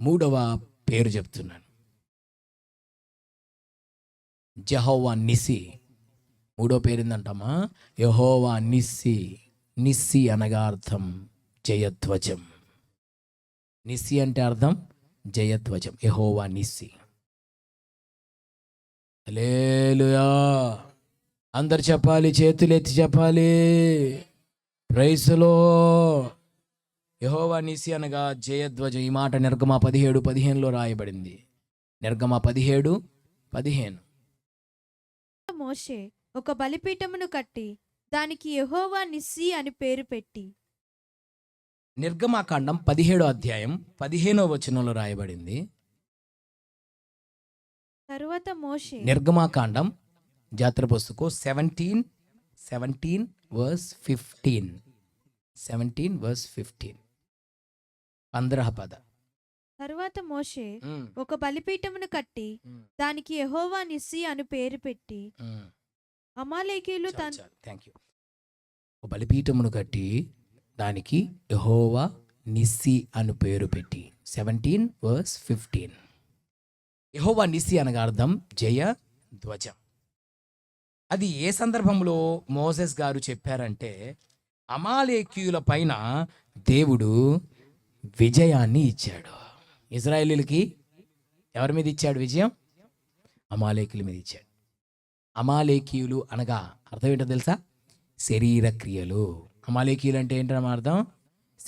మూడవ పేరు చెప్తున్నాను. జహోవా నిసి మూడో పేరు ఏంటంటామా యహోవా నిస్సి. నిస్సి అనగా అర్థం జయధ్వజం. నిస్సి అంటే అర్థం జయధ్వజం. యహోవా నిస్సి. లేలుయా అందరు చెప్పాలి చేతులు ఎత్తి చెప్పాలి ప్రైస్లో యహోవా నిసి అనగా జయధ్వజం ఈ మాట నిర్గమ పదిహేడు పదిహేనులో రాయబడింది. నిర్గమ పదిహేడు పదిహేను. మోషే ఒక బలిపీఠమును కట్టి దానికి యెహోవా నిస్సి అని పేరు పెట్టి. నిర్గమాకాండం పదిహేడో అధ్యాయం పదిహేనో వచనంలో రాయబడింది. తరువాత మోషే నిర్గమాకాండం జాతర పుస్తకం seventeen seventeen verse fifteen seventeen verse fifteen పంద్రహ పద. తరువాత మోషే ఒక బలిపీఠమును కట్టి దానికి యెహోవా నిస్సి అని పేరు పెట్టి తన థ్యాంక్ యూ ఒక బలిపీఠమును కట్టి దానికి యహోవా నిస్సి అను పేరు పెట్టి. సెవెంటీన్ వర్స్ ఫిఫ్టీన్ యహోవా నిస్సి అనగా అర్థం జయ ధ్వజం. అది ఏ సందర్భంలో మోసెస్ గారు చెప్పారంటే అమాలేకీయుల పైన దేవుడు విజయాన్ని ఇచ్చాడు. ఇజ్రాయేలీలకి ఎవరి మీద ఇచ్చాడు విజయం? అమాలేకుల మీద ఇచ్చాడు. అమాలేకీయులు అనగా అర్థం ఏంటో తెలుసా? శరీర క్రియలు. అమాలేకీయులు అంటే ఏంటన్న అర్థం?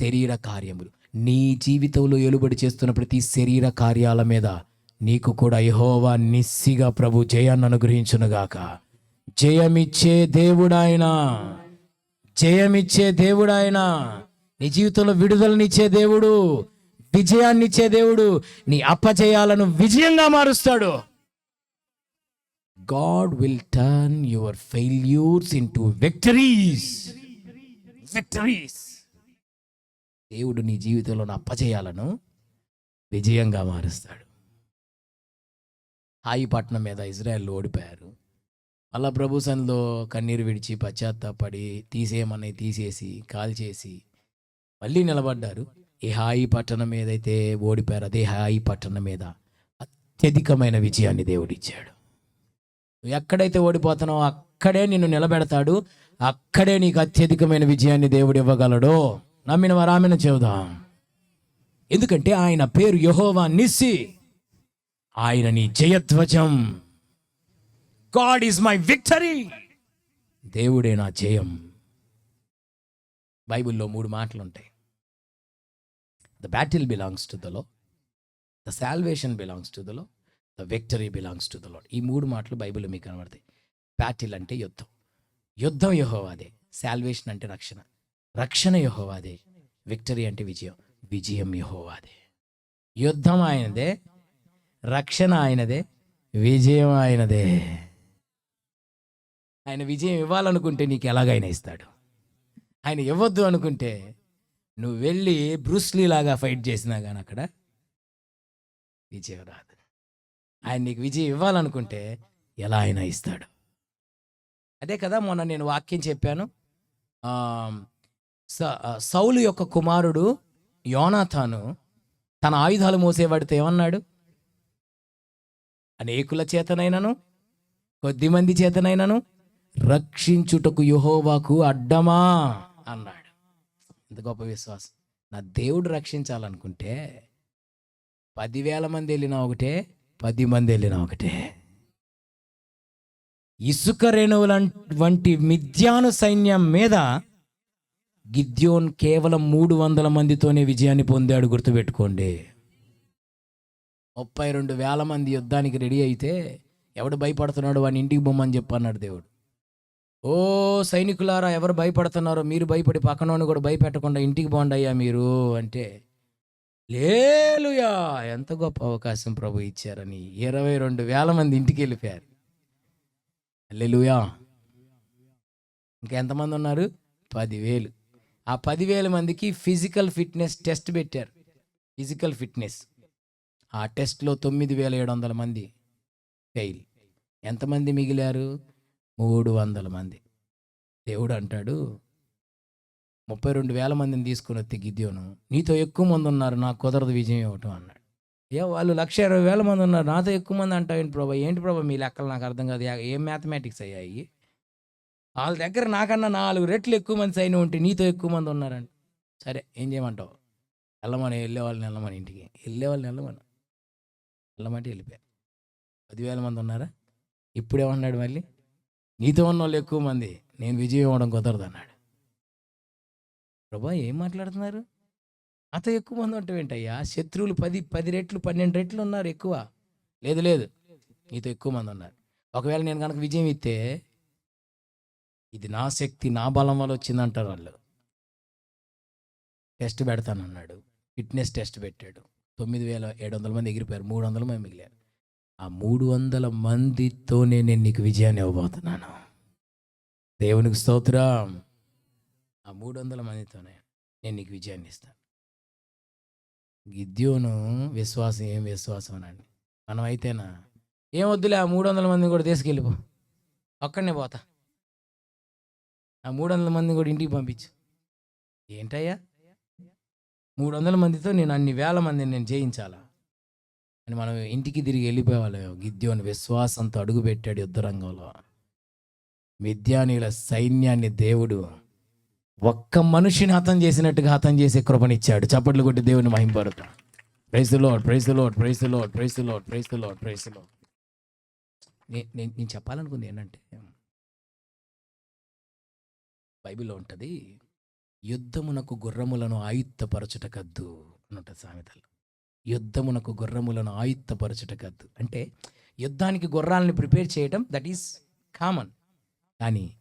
శరీర కార్యములు. నీ జీవితంలో ఎలుబడి చేస్తున్న ప్రతి శరీర కార్యాల మీద నీకు కూడా యహోవా నిస్సిగా ప్రభు జయాన్ని అనుగ్రహించునుగాక. జయమిచ్చే దేవుడాయన జయమిచ్చే దేవుడాయన నీ జీవితంలో విడుదలనిచ్చే దేవుడు విజయాన్నిచ్చే దేవుడు నీ అప్పచేయాలను విజయంగా మారుస్తాడు. God will turn your failures into victories victories దేవుడు నీ జీవితంలో అప్పచేయాలను విజయంగా మారుస్తాడు. హాయిపట్నం మీద ఇజ్రాయెల్ ఓడిపోయారు. అలా ప్రభుసన్లో కన్నీరు విడిచి పశ్చాత్తాపడి తీసేయమని తీసేసి కాల్చేసి మళ్ళీ నిలబడ్డారు. ఏ హాయి పట్టణం ఏదైతే ఓడిపోయారు అదే హాయి పట్టణం మీద అత్యధికమైన విజయాన్ని దేవుడిచ్చాడు. నువ్వు ఎక్కడైతే ఓడిపోతున్నావో అక్కడే నిన్ను నిలబెడతాడు. అక్కడే నీకు అత్యధికమైన విజయాన్ని దేవుడు ఇవ్వగలడు. నమ్మిన వారామిన చెబుదాం. ఎందుకంటే ఆయన పేరు యహోవా నిస్సి. ఆయన నీ జయధ్వజం. గాడ్ ఈజ్ మై విక్టరీ దేవుడే నా జయం. బైబిల్లో మూడు మాటలు ఉంటాయి the battle belongs to the Lord the salvation belongs to the Lord the victory belongs to the Lord ఈ మూడు మాటలు బైబిల్లో మీకు కనబడతాయి. బ్యాటిల్ అంటే యుద్ధం. యుద్ధం యహోవాదే. శాల్వేషన్ అంటే రక్షణ. రక్షణ యహోవాదే. విక్టరీ అంటే విజయం. విజయం యహోవాదే. యుద్ధం ఆయనదే. రక్షణ ఆయనదే. విజయం ఆయనదే. ఆయన విజయం ఇవ్వాలనుకుంటే నీకు ఎలాగైనా ఇస్తాడు. ఆయన ఇవ్వద్దు అనుకుంటే నువ్వు వెళ్ళి బ్రూస్లీ లాగా ఫైట్ చేసినా కానీ అక్కడ విజయం రాదు. ఆయన నీకు విజయం ఇవ్వాలనుకుంటే ఎలా అయినా ఇస్తాడు. అదే కదా మొన్న నేను వాక్యం చెప్పాను. స- సౌలు యొక్క కుమారుడు యోనాథాను తన ఆయుధాలు మోసేవాడితో ఏమన్నాడు? అనేకుల చేతనైనను కొద్దిమంది చేతనైనను రక్షించుటకు యుహోవాకు అడ్డమా? అన్నాడు. ఎంత గొప్ప విశ్వాసం. నా దేవుడు రక్షించాలనుకుంటే పదివేల మంది వెళ్ళినా ఒకటే పది మంది వెళ్ళినా ఒకటే. ఇసుక రేణువుల వంటి మిథ్యాను సైన్యం మీద గిద్యోన్ కేవలం మూడు వందల మందితోనే విజయాన్ని పొందాడు గుర్తుపెట్టుకోండి. ముప్పై రెండు వేల మంది యుద్ధానికి రెడీ అయితే ఎవడు భయపడుతున్నాడు వాడిని ఇంటికి బొమ్మని చెప్పన్నాడు దేవుడు. ఓ సైనికులారా ఎవరు భయపడుతున్నారో మీరు భయపడి పక్కనోని కూడా భయపెట్టకుండా ఇంటికి బాగుండయ్యా మీరు అంటే లేలుయా ఎంత గొప్ప అవకాశం ప్రభు ఇచ్చారని ఇరవై రెండు వేల మంది ఇంటికి వెళ్ళిపోయారు. లేలుయా ఇంకెంతమంది ఉన్నారు? పదివేలు. ఆ పదివేల మందికి ఫిజికల్ ఫిట్నెస్ టెస్ట్ పెట్టారు. Physical fitness. ఆ టెస్ట్లో తొమ్మిది వేల ఏడు వందల మంది ఫెయిల్. ఎంతమంది మిగిలారు? మూడు వందల మంది. దేవుడు అంటాడు ముప్పై రెండు వేల మందిని తీసుకుని వస్తే గిద్యోను నీతో ఎక్కువ మంది ఉన్నారు నాకు కుదరదు విజయం ఇవ్వటం అన్నాడు. ఏ వాళ్ళు లక్ష ఇరవై వేల మంది ఉన్నారు నాతో ఎక్కువ మంది అంటావు ఏంటి ప్రభా? ఏంటి ప్రభా మీ లెక్కలు? నాకు అర్థం కాదు. ఏం మ్యాథమెటిక్స్ అయ్యాయి వాళ్ళ దగ్గర నాకన్నా నాలుగు రెట్లు ఎక్కువ మంది సైన్ ఉంటే నీతో ఎక్కువ మంది ఉన్నారండి సరే ఏం చేయమంటావు? వెళ్ళమని వెళ్ళే వాళ్ళని వెళ్ళమని ఇంటికి. వెళ్ళే వాళ్ళని వెళ్ళమని. వెళ్ళమంటే వెళ్ళిపోయా. పదివేల మంది ఉన్నారా? ఇప్పుడేమన్నాడు మళ్ళీ? నీతో ఉన్న వాళ్ళు ఎక్కువ మంది నేను విజయం ఇవ్వడం కుదరదు అన్నాడు ప్రభా ఏం మాట్లాడుతున్నారు? నాతో ఎక్కువ మంది ఉంటావు ఏంటయ్యా శత్రువులు పది పది రెట్లు పన్నెండు రెట్లు ఉన్నారు ఎక్కువ. లేదు లేదు. నీతో ఎక్కువ మంది ఉన్నారు. ఒకవేళ నేను కనుక విజయం ఇస్తే ఇది నా శక్తి నా బలం వల్ల వచ్చిందంటారు వాళ్ళు. టెస్ట్ పెడతానన్నాడు. ఫిట్నెస్ టెస్ట్ పెట్టాడు. తొమ్మిది వేల ఏడు వందల మంది ఎగిరిపోయారు మూడు వందల మంది మిగిలారు. ఆ మూడు వందల మందితోనే నేను నీకు విజయాన్ని ఇవ్వబోతున్నాను. దేవునికి స్తోత్రం. ఆ మూడు వందల మందితోనే నేను నీకు విజయాన్ని ఇస్తాను. గిద్యోను విశ్వాసం ఏం విశ్వాసం అనండి? మనం అయితేనా ఏం వద్దులే ఆ మూడు వందల మందిని కూడా తీసుకెళ్ళిపో. ఒక్కడనే పోతా. ఆ మూడు వందల మందిని కూడా ఇంటికి పంపించు. ఏంటయ్యా? మూడు వందల మందితో నేను అన్ని వేల మందిని నేను జయించాలా? అని మనం ఇంటికి తిరిగి వెళ్ళిపోవాలి గిద్యోని విశ్వాసంతో అడుగుపెట్టాడు యుద్ధరంగంలో మిద్యానీల సైన్యాన్ని దేవుడు ఒక్క మనిషిని హతం చేసినట్టుగా హతం చేసే కృపనిచ్చాడు. చప్పట్లు కొట్టి దేవుని మహింపడుతా praise Lord praise Lord praise Lord praise Lord praise Lord praise Lord నేను నేను చెప్పాలనుకుంది ఏంటంటే బైబిల్లో ఉంటుంది యుద్ధమునకు గుర్రములను ఆయుత్తపరచుట కద్దు అని ఉంటుంది సామెతలు. యుద్ధమునకు గుర్రములను ఆయుత్తపరచుటకద్దు అంటే యుద్ధానికి గుర్రాలను ప్రిపేర్ చేయటం దట్ ఈస్ కామన్ కానీ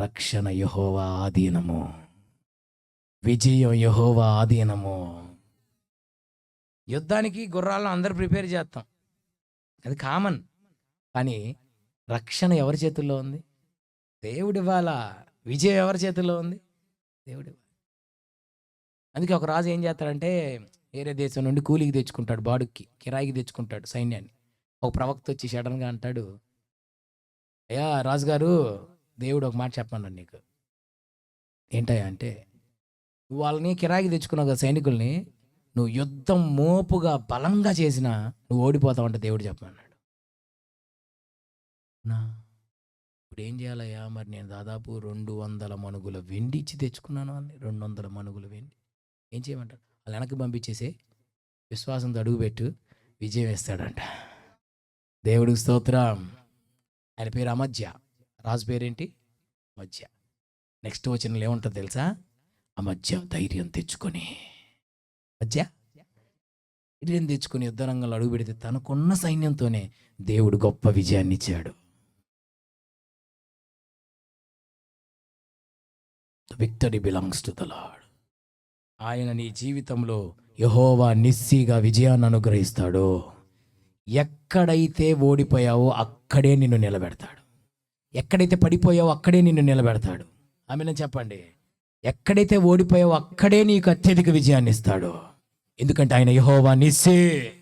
రక్షణ యహోవా ఆధీనము. విజయం యహోవా ఆధీనము. యుద్ధానికి గుర్రాలను అందరు ప్రిపేర్ చేస్తాం. అది కామన్ కానీ రక్షణ ఎవరి చేతుల్లో ఉంది? దేవుడి వాళ్ళ విజయం ఎవరి చేతుల్లో ఉంది? దేవుడి అందుకే ఒక రాజు ఏం చేస్తాడంటే వేరే దేశం నుండి కూలికి తెచ్చుకుంటాడు బాడుక్కి కిరాయికి తెచ్చుకుంటాడు సైన్యాన్ని. ఒక ప్రవక్త వచ్చి సడన్గా అంటాడు అయ్యా రాజుగారు దేవుడు ఒక మాట చెప్పన్నాడు నీకు. ఏంటయ్యా అంటే నువ్వు వాళ్ళని కిరాయికి తెచ్చుకున్నావు కదా సైనికుల్ని నువ్వు యుద్ధం మోపుగా బలంగా చేసినా నువ్వు ఓడిపోతావంటే దేవుడు చెప్పమన్నాడు. నా ఇప్పుడు ఏం చేయాలయ్యా? మరి నేను దాదాపు రెండు వందల మనుగుల వెండి ఇచ్చి తెచ్చుకున్నాను వాళ్ళని రెండు వందల మనుగుల వెండి. ఏం చేయమంటాడు? వాళ్ళు వెనక్కి పంపించేసే విశ్వాసంతో అడుగుపెట్టు విజయం వేస్తాడంట. దేవుడికి స్తోత్రం. ఆయన పేరు అమధ్య రాజు పేరేంటి? మధ్య నెక్స్ట్ వచ్చిన ఏముంటుంది తెలుసా? అమధ్య ధైర్యం తెచ్చుకొని. మధ్య ధైర్యం తెచ్చుకొని యుద్ధ రంగంలో అడుగు పెడితే తనకున్న సైన్యంతోనే దేవుడు గొప్ప విజయాన్ని ఇచ్చాడు. Victory belongs to the Lord ఆయన నీ జీవితంలో యహోవా నిస్సిగా విజయాన్ని అనుగ్రహిస్తాడో. ఎక్కడైతే ఓడిపోయావో అక్కడే నిన్ను నిలబెడతాడు. ఎక్కడైతే పడిపోయావో అక్కడే నిన్ను నిలబెడతాడు. ఆమె చెప్పండి. ఎక్కడైతే ఓడిపోయావో అక్కడే నీకు అత్యధిక విజయాన్ని ఇస్తాడు. ఎందుకంటే ఆయన యహోవా నిస్సే.